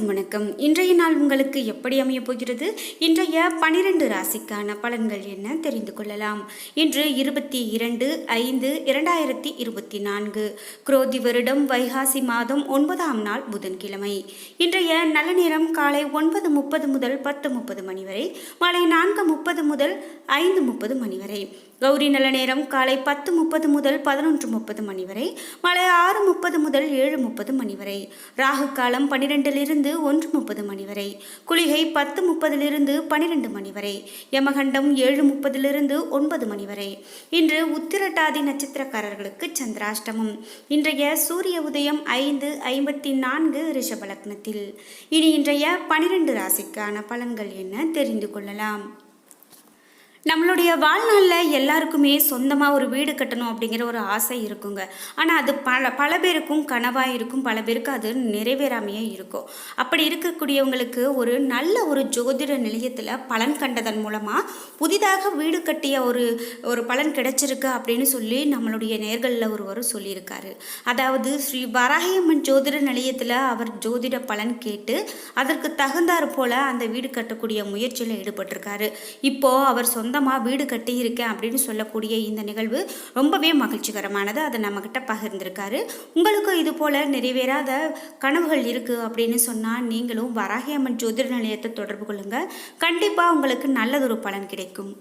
அனைவருக்கும் வணக்கம். இன்றைய நாள் உங்களுக்கு எப்படி அமையப் போகிறது? இன்றைய பனிரெண்டு ராசிக்கான பலன்கள் என்ன? தெரிந்து கொள்ளலாம். இன்று இருபத்தி இரண்டு ஐந்து இரண்டாயிரத்தி இருபத்தி நான்கு. குரோதி வருடம் வைகாசி மாதம் ஒன்பதாம் நாள் புதன்கிழமை. இன்றைய நல்ல நேரம் காலை ஒன்பது முப்பது முதல் பத்து முப்பது மணி வரை மாலை நான்கு முப்பது முதல் ஐந்து முப்பது மணி வரை. கௌரி நல்ல நேரம் காலை பத்து முப்பது முதல் பதினொன்று முப்பது மணி வரை மாலை ஆறு முப்பது முதல் ஏழு முப்பது மணி வரை. ராகு காலம் பனிரெண்டிலிருந்து ஒன்று முப்பது மணி வரை. குளிகை பத்து முப்பதிலிருந்து பனிரெண்டு மணி வரை. யமகண்டம் ஏழு முப்பதிலிருந்து ஒன்பது மணி வரை. இன்று உத்திரட்டாதி நட்சத்திரக்காரர்களுக்கு சந்திராஷ்டமம். இன்றைய சூரிய உதயம் ஐந்து ஐம்பத்தி நான்கு ரிஷப லக்னத்தில் இனி இன்றைய பனிரெண்டு ராசிக்கான பலன்கள் என்ன தெரிந்து கொள்ளலாம்? நம்மளுடைய வாழ்நாளில் எல்லாருக்குமே சொந்தமாக ஒரு வீடு கட்டணும் அப்படிங்கிற ஒரு ஆசை இருக்குங்க. ஆனால் அது பல பல பேருக்கும் கனவாக இருக்கும் பல பேருக்கு அது நிறைவேறாமையே இருக்கும். அப்படி இருக்கக்கூடியவங்களுக்கு ஒரு நல்ல ஒரு ஜோதிட நிலையத்தில் பலன் கண்டதன் மூலமாக புதிதாக வீடு கட்டிய ஒரு ஒரு பலன் கிடைச்சிருக்கு அப்படின்னு சொல்லி நம்மளுடைய நேர்களில் ஒருவர் சொல்லியிருக்காரு. அதாவது ஸ்ரீ வராகியம்மன் ஜோதிட நிலையத்தில் அவர் ஜோதிட பலன் கேட்டு அதற்கு தகுந்தாற் போல் அந்த வீடு கட்டக்கூடிய முயற்சியில் ஈடுபட்டிருக்காரு. இப்போது அவர் சொந்த சொந்தமாக வீடு கட்டியிருக்கேன் அப்படின்னு சொல்லக்கூடிய இந்த நிகழ்வு ரொம்பவே மகிழ்ச்சிகரமானது. அதை நம்மக்கிட்ட பகிர்ந்திருக்காரு. உங்களுக்கும் இது போல் நிறைவேறாத கனவுகள் இருக்குது அப்படின்னு சொன்னால் நீங்களும் வராகியம்மன் ஜோதிட நிலையத்தை தொடர்பு கொள்ளுங்கள் கண்டிப்பாக உங்களுக்கு நல்லதொரு பலன் கிடைக்கும்.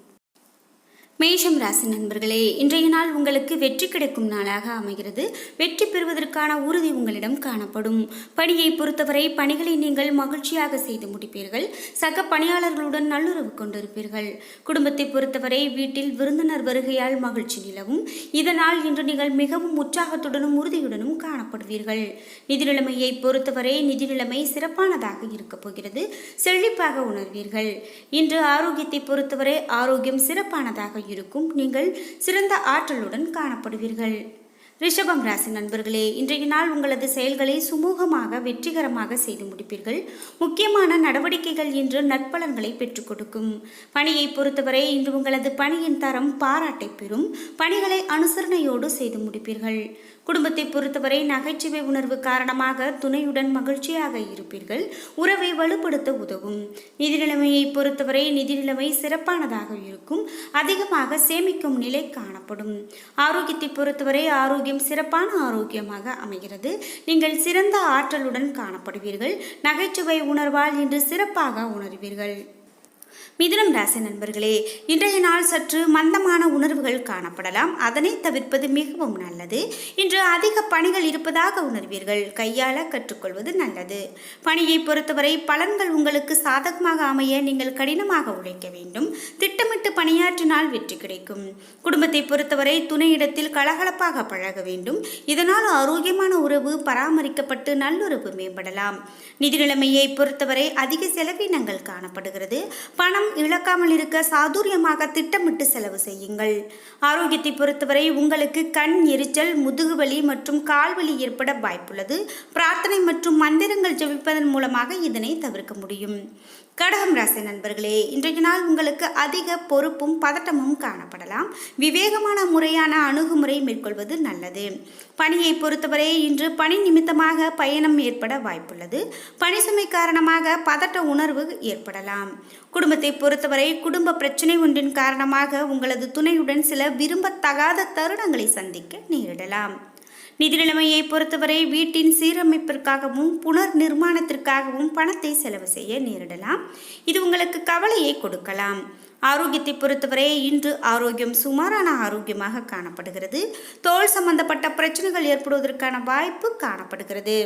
மேஷம் ராசி நண்பர்களே இன்றைய நாள் உங்களுக்கு வெற்றி கிடைக்கும் நாளாக அமைகிறது. வெற்றி பெறுவதற்கான உறுதி உங்களிடம் காணப்படும். பணியை பொறுத்தவரை பணிகளை நீங்கள் மகிழ்ச்சியாக செய்து முடிப்பீர்கள். சக பணியாளர்களுடன் நல்லுறவு கொண்டிருப்பீர்கள். குடும்பத்தை பொறுத்தவரை வீட்டில் விருந்தினர் வருகையால் மகிழ்ச்சி நிலவும். இதனால் இன்று நீங்கள் மிகவும் உற்சாகத்துடனும் உறுதியுடனும் காணப்படுவீர்கள். நிதி நிலைமையை பொறுத்தவரை நிதி நிலைமை சிறப்பானதாக இருக்கப் போகிறது. செழிப்பாக உணர்வீர்கள். இன்று ஆரோக்கியத்தை பொறுத்தவரை ஆரோக்கியம் சிறப்பானதாக இருக்கும். நீங்கள் சிறந்த ஆற்றலுடன் காணப்படுவீர்கள். ரிஷபம் ராசி நண்பர்களே இன்றைய நாள் உங்களது செயல்களை சுமூகமாக வெற்றிகரமாக செய்து முடிப்பீர்கள். முக்கியமான நடவடிக்கைகள் இன்று நற்பலன்களை பெற்றுக் கொடுக்கும். பணியை பொறுத்தவரை இன்று உங்களது பணியின் தரம் பாராட்டை பெறும். பணிகளை அனுசரணையோடு செய்து முடிப்பீர்கள். குடும்பத்தை பொறுத்தவரை நகைச்சுவை உணர்வு காரணமாக துணையுடன் மகிழ்ச்சியாக இருப்பீர்கள். உறவை வலுப்படுத்த உதவும். நிதி நிலைமையை பொறுத்தவரை நிதி நிலைமை சிறப்பானதாக இருக்கும். அதிகமாக சேமிக்கும் நிலை காணப்படும். ஆரோக்கியத்தை பொறுத்தவரை ஆரோக்கியம் சிறப்பான ஆரோக்கியமாக அமைகிறது. நீங்கள் சிறந்த ஆற்றலுடன் காணப்படுவீர்கள். நகைச்சுவை உணர்வால் இன்று சிறப்பாக உணர்வீர்கள். மிதுனம் ராசி நண்பர்களே இன்றைய நாள் சற்று மந்தமான உணர்வுகள் காணப்படலாம். அதனை தவிர்ப்பது மிகவும் நல்லது. இன்று அதிக பணிகள் இருப்பதாக உணர்வீர்கள். கையாள கற்றுக்கொள்வது நல்லது. பணியை பொறுத்தவரை பலன்கள் உங்களுக்கு சாதகமாக அமைய நீங்கள் கடினமாக உழைக்க வேண்டும். திட்டமிட்டு பணியாற்றினால் வெற்றி கிடைக்கும். குடும்பத்தை பொறுத்தவரை துணையிடத்தில் கலகலப்பாக பழக வேண்டும். இதனால் ஆரோக்கியமான உறவு பராமரிக்கப்பட்டு நல்லுறவு மேம்படலாம். நிதி நிலைமையை பொறுத்தவரை அதிக செலவினங்கள் காணப்படுகிறது. பணம் இழக்காமல் இருக்க சாதுரியமாக திட்டமிட்டு செலவு செய்யுங்கள். ஆரோக்கியத்தை பொறுத்தவரை உங்களுக்கு கண் எரிச்சல் முதுகுவலி மற்றும் கால்வலி ஏற்பட வாய்ப்புள்ளது. பிரார்த்தனை மற்றும் மந்திரங்கள் ஜெபிப்பதன் மூலமாக இதனை தவிர்க்க முடியும். கடகம் ராசி நண்பர்களே இன்றைய நாள் உங்களுக்கு அதிக பொறுப்பும் பதட்டமும் காணப்படலாம். விவேகமான முறையான அணுகுமுறை மேற்கொள்வது நல்லது. பணியை பொறுத்தவரை இன்று பணி நிமித்தமாக பயணம் ஏற்பட வாய்ப்புள்ளது. பணி சுமை காரணமாக பதட்ட உணர்வு ஏற்படலாம். குடும்பத்தை பொறுத்தவரை குடும்ப பிரச்சனை ஒன்றின் காரணமாக உங்களது துணையுடன் சில விரும்பத்தகாத தருணங்களை சந்திக்க நேரிடலாம். நிதி நிலைமையை பொறுத்தவரை வீட்டின் சீரமைப்பிற்காகவும் புனர் நிர்மாணத்திற்காகவும் பணத்தை செலவு செய்ய நேரிடலாம். இது உங்களுக்கு கவலையை கொடுக்கலாம். ஆரோக்கியத்தை பொறுத்தவரை இன்று ஆரோக்கியம் சுமாரான ஆரோக்கியமாக காணப்படுகிறது. தோல் சம்பந்தப்பட்ட பிரச்சனைகள் ஏற்படுவதற்கான வாய்ப்பு காணப்படுகிறது.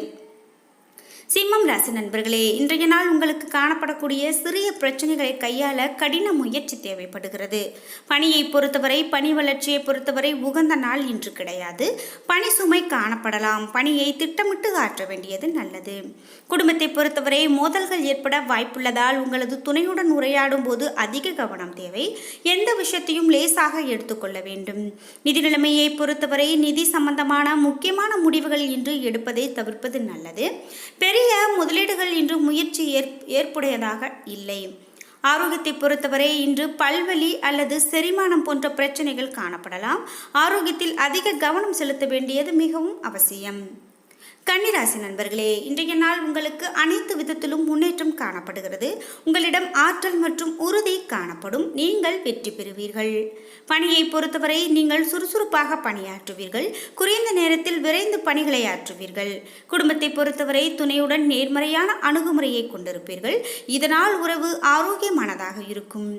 சிம்மம் ராசி நண்பர்களே இன்றைய நாள் உங்களுக்கு காணப்படக்கூடிய சிறிய பிரச்சனைகளை கையாள கடின முயற்சி தேவைப்படுகிறது. பணியை பொறுத்தவரை பணி வளர்ச்சியை பொறுத்தவரை உகந்த நாள் இன்று கிடையாது. பணி சுமை காணப்படலாம். பணியை திட்டமிட்டு ஆற்ற வேண்டியது நல்லது. குடும்பத்தை பொறுத்தவரை மோதல்கள் ஏற்பட வாய்ப்புள்ளதால் உங்களது துணையுடன் உரையாடும் போது அதிக கவனம் தேவை. எந்த விஷயத்தையும் லேசாக எடுத்துக்கொள்ள வேண்டும். நிதி நிலைமையை பொறுத்தவரை நிதி சம்பந்தமான முக்கியமான முடிவுகள் இன்று எடுப்பதை தவிர்ப்பது நல்லது. பெரிய முதலீடுகள் இன்று முயற்சி ஏற் ஏற்புடையதாக இல்லை. ஆரோக்கியத்தை பொறுத்தவரை இன்று பல்வலி அல்லது செரிமானம் போன்ற பிரச்சனைகள் காணப்படலாம். ஆரோக்கியத்தில் அதிக கவனம் செலுத்த வேண்டியது மிகவும் அவசியம். கன்னிராசி நண்பர்களே இன்றைய நாள் உங்களுக்கு அனைத்து விதத்திலும் முன்னேற்றம் காணப்படுகிறது. உங்களிடம் ஆற்றல் மற்றும் உறுதி காணப்படும். நீங்கள் வெற்றி பெறுவீர்கள். பணியை பொறுத்தவரை நீங்கள் சுறுசுறுப்பாக பணியாற்றுவீர்கள். குறைந்த நேரத்தில் விரைந்து பணிகளை ஆற்றுவீர்கள். குடும்பத்தை பொறுத்தவரை துணையுடன் நேர்மறையான அணுகுமுறையை கொண்டிருப்பீர்கள். இதனால் உறவு ஆரோக்கியமானதாக இருக்கும்.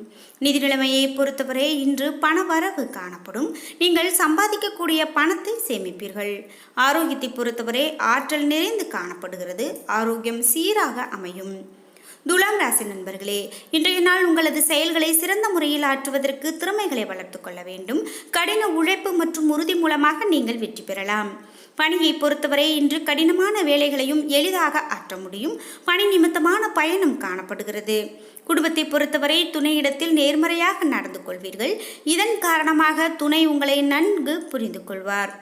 நிதி நிலைமையை பொறுத்தவரை இன்று பண வரவு காணப்படும். நீங்கள் சம்பாதிக்கக்கூடிய பணத்தை சேமிப்பீர்கள். ஆரோக்கியத்தை பொறுத்தவரை ஆற்றல் நிறைந்து காணப்படுகிறது. ஆரோக்கியம் சீராக அமையும். துலாம் ராசி நண்பர்களே இன்றைய நாள் உங்களது செயல்களை சிறந்த முறையில் ஆற்றுவதற்கு திறமைகளை வளர்த்து கொள்ள வேண்டும். கடின உழைப்பு மற்றும் உறுதி மூலமாக நீங்கள் வெற்றி பெறலாம். பணியை பொறுத்தவரை இன்று கடினமான வேலைகளையும் எளிதாக ஆற்ற முடியும். பணி நிமித்தமான பயணம் காணப்படுகிறது. குடும்பத்தை பொறுத்தவரை துணையிடத்தில் நேர்மறையாக நடந்து கொள்வீர்கள். இதன் காரணமாக துணை உங்களை நன்கு புரிந்து கொள்வார்.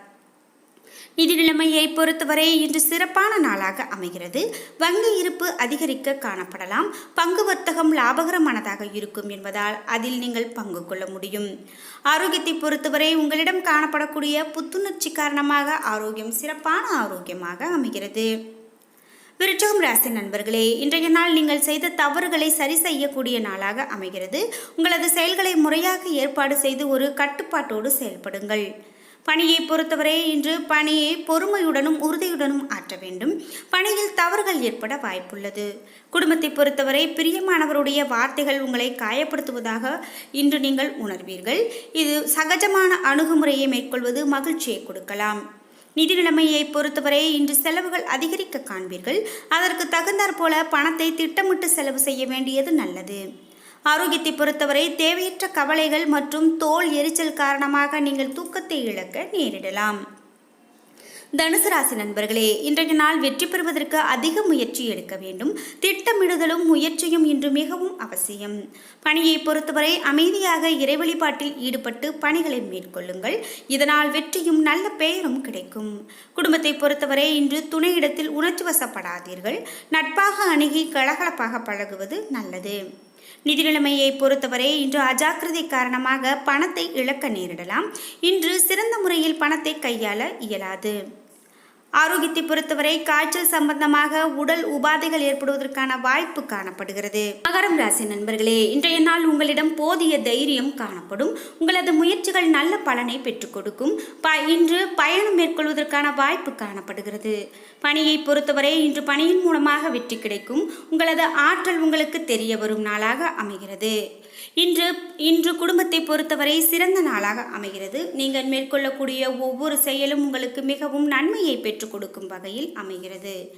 நிதி நிலைமையை பொறுத்தவரை இன்று சிறப்பான நாளாக அமைகிறது. வங்கி இருப்பு அதிகரிக்க காணப்படலாம். பங்கு வர்த்தகம் லாபகரமானதாக இருக்கும் என்பதால் அதில் நீங்கள் பங்கு கொள்ள முடியும். ஆரோக்கியத்தை பொறுத்தவரை உங்களிடம் காணப்படக்கூடிய புத்துணர்ச்சி காரணமாக ஆரோக்கியம் சிறப்பான ஆரோக்கியமாக அமைகிறது. விருச்சகம் ராசி நண்பர்களே இன்றைய நாள் நீங்கள் செய்த தவறுகளை சரி செய்யக்கூடிய நாளாக அமைகிறது. உங்களது செயல்களை முறையாக ஏற்பாடு செய்து ஒரு கட்டுப்பாட்டோடு செயல்படுங்கள். பணியை பொறுத்தவரை இன்று பணியை பொறுமையுடனும் உறுதியுடனும் ஆற்ற வேண்டும். பணியில் தவறுகள் ஏற்பட வாய்ப்புள்ளது. குடும்பத்தை பொறுத்தவரை பிரியமானவருடைய வார்த்தைகள் உங்களை காயப்படுத்துவதாக இன்று நீங்கள் உணர்வீர்கள். இது சகஜமான அணுகுமுறையை மேற்கொள்வது மகிழ்ச்சியை கொடுக்கலாம். நிதி நிலைமையை பொறுத்தவரை இன்று செலவுகள் அதிகரிக்க காண்பீர்கள். அதற்கு தகுந்தாற் போல பணத்தை திட்டமிட்டு செலவு செய்ய வேண்டியது நல்லது. ஆரோக்கியத்தை பொறுத்தவரை தேவையற்ற கவலைகள் மற்றும் தோல் எரிச்சல் காரணமாக நீங்கள் தூக்கத்தை இழக்க நேரிடலாம். தனுசு ராசி நண்பர்களே இன்றைய நாள் வெற்றி பெறுவதற்கு அதிக முயற்சி எடுக்க வேண்டும். திட்டமிடுதலும் முயற்சியும் இன்று மிகவும் அவசியம். பணியை பொறுத்தவரை அமைதியாக இறை வழிபாட்டில் ஈடுபட்டு பணிகளை மேற்கொள்ளுங்கள். இதனால் வெற்றியும் நல்ல பெயரும் கிடைக்கும். குடும்பத்தை பொறுத்தவரை இன்று துணையிடத்தில் உணர்ச்சி வசப்படாதீர்கள். நட்பாக அணுகி கலகலப்பாக பழகுவது நல்லது. நிதி நிலைமையை பொறுத்தவரை இன்று அஜாக்கிரதை காரணமாக பணத்தை இழக்க நேரிடலாம். இன்று சிறந்த முறையில் பணத்தை கையாள இயலாது. ஆரோக்கியத்தை பொறுத்தவரை காய்ச்சல் சம்பந்தமாக உடல் உபாதைகள் ஏற்படுவதற்கான வாய்ப்பு காணப்படுகிறது. மகரம் ராசி நண்பர்களே இன்றைய நாள் உங்களிடம் போதிய தைரியம் காணப்படும். உங்களது முயற்சிகள் நல்ல பலனை பெற்றுக் கொடுக்கும். ப இன்று பயணம் மேற்கொள்வதற்கான வாய்ப்பு காணப்படுகிறது. பணியை பொறுத்தவரை இன்று பணியின் மூலமாக வெற்றி கிடைக்கும். உங்களது ஆற்றல் உங்களுக்கு தெரிய வரும் நாளாக அமைகிறது. இன்று இன்று குடும்பத்தை பொறுத்தவரை சிறந்த நாளாக அமைகிறது. நீங்கள் மேற்கொள்ளக்கூடிய ஒவ்வொரு செயலும் உங்களுக்கு மிகவும் நன்மையை பெற்றுக் கொடுக்கும் வகையில் அமைகிறது.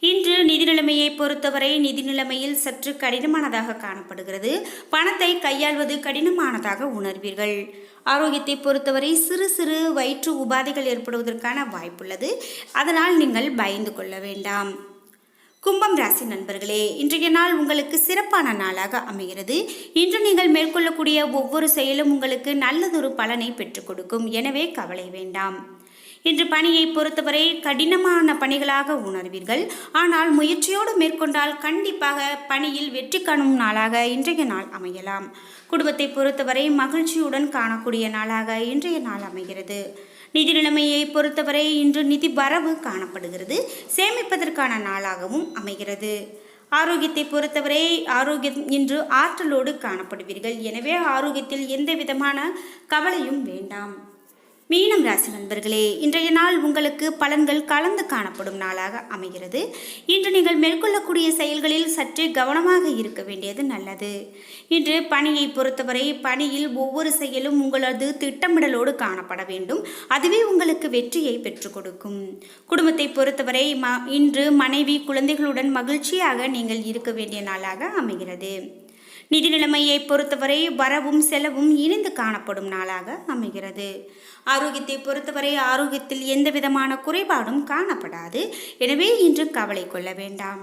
இன்று நிதி நிலைமையை பொறுத்தவரை நிதி நிலைமையில் சற்று கடினமானதாக காணப்படுகிறது. பணத்தை கையாள்வது கடினமானதாக உணர்வீர்கள். ஆரோக்கியத்தை பொறுத்தவரை சிறு சிறு வயிற்று உபாதைகள் ஏற்படுவதற்கான வாய்ப்புள்ளது. அதனால் நீங்கள் பயந்து கொள்ள வேண்டாம். கும்பம் ராசி நண்பர்களே இன்றைய நாள் உங்களுக்கு சிறப்பான நாளாக அமைகிறது. இன்று நீங்கள் மேற்கொள்ளக்கூடிய ஒவ்வொரு செயலும் உங்களுக்கு நல்லதொரு பலனை பெற்றுக் கொடுக்கும். எனவே கவலை வேண்டாம். இன்று பணியை பொறுத்தவரை கடினமான பணிகளாக உணர்வீர்கள். ஆனால் முயற்சியோடு மேற்கொண்டால் கண்டிப்பாக பணியில் வெற்றி காணும் நாளாக இன்றைய நாள் அமையலாம். குடும்பத்தை பொறுத்தவரை மகிழ்ச்சியுடன் காணக்கூடிய நாளாக இன்றைய நாள் அமைகிறது. நிதி நிலைமையை பொறுத்தவரை இன்று நிதி வரவு காணப்படுகிறது. சேமிப்பதற்கான நாளாகவும் அமைகிறது. ஆரோக்கியத்தை பொறுத்தவரை ஆரோக்கியம் இன்று ஆற்றலோடு காணப்படுவீர்கள். எனவே ஆரோக்கியத்தில் எந்த விதமான கவலையும் வேண்டாம். மீனம் ராசி நண்பர்களே இன்றைய நாள் உங்களுக்கு பலன்கள் கலந்து காணப்படும் நாளாக அமைகிறது. இன்று நீங்கள் மேற்கொள்ளக்கூடிய செயல்களில் சற்றே கவனமாக இருக்க வேண்டியது நல்லது. இன்று பணியை பொறுத்தவரை பணியில் ஒவ்வொரு செயலும் உங்களது திட்டமிடலோடு காணப்பட வேண்டும். அதுவே உங்களுக்கு வெற்றியை பெற்றுக் கொடுக்கும். குடும்பத்தை பொறுத்தவரை ம இன்று மனைவி குழந்தைகளுடன் மகிழ்ச்சியாக நீங்கள் இருக்க வேண்டிய நாளாக அமைகிறது. நிதி நிலைமையை பொறுத்தவரை வரவும் செலவும் இணைந்து காணப்படும் நாளாக அமைகிறது. ஆரோக்கியத்தை பொறுத்தவரை ஆரோக்கியத்தில் எந்த விதமான குறைபாடும் காணப்படாது. எனவே இன்று கவலை கொள்ள வேண்டாம்.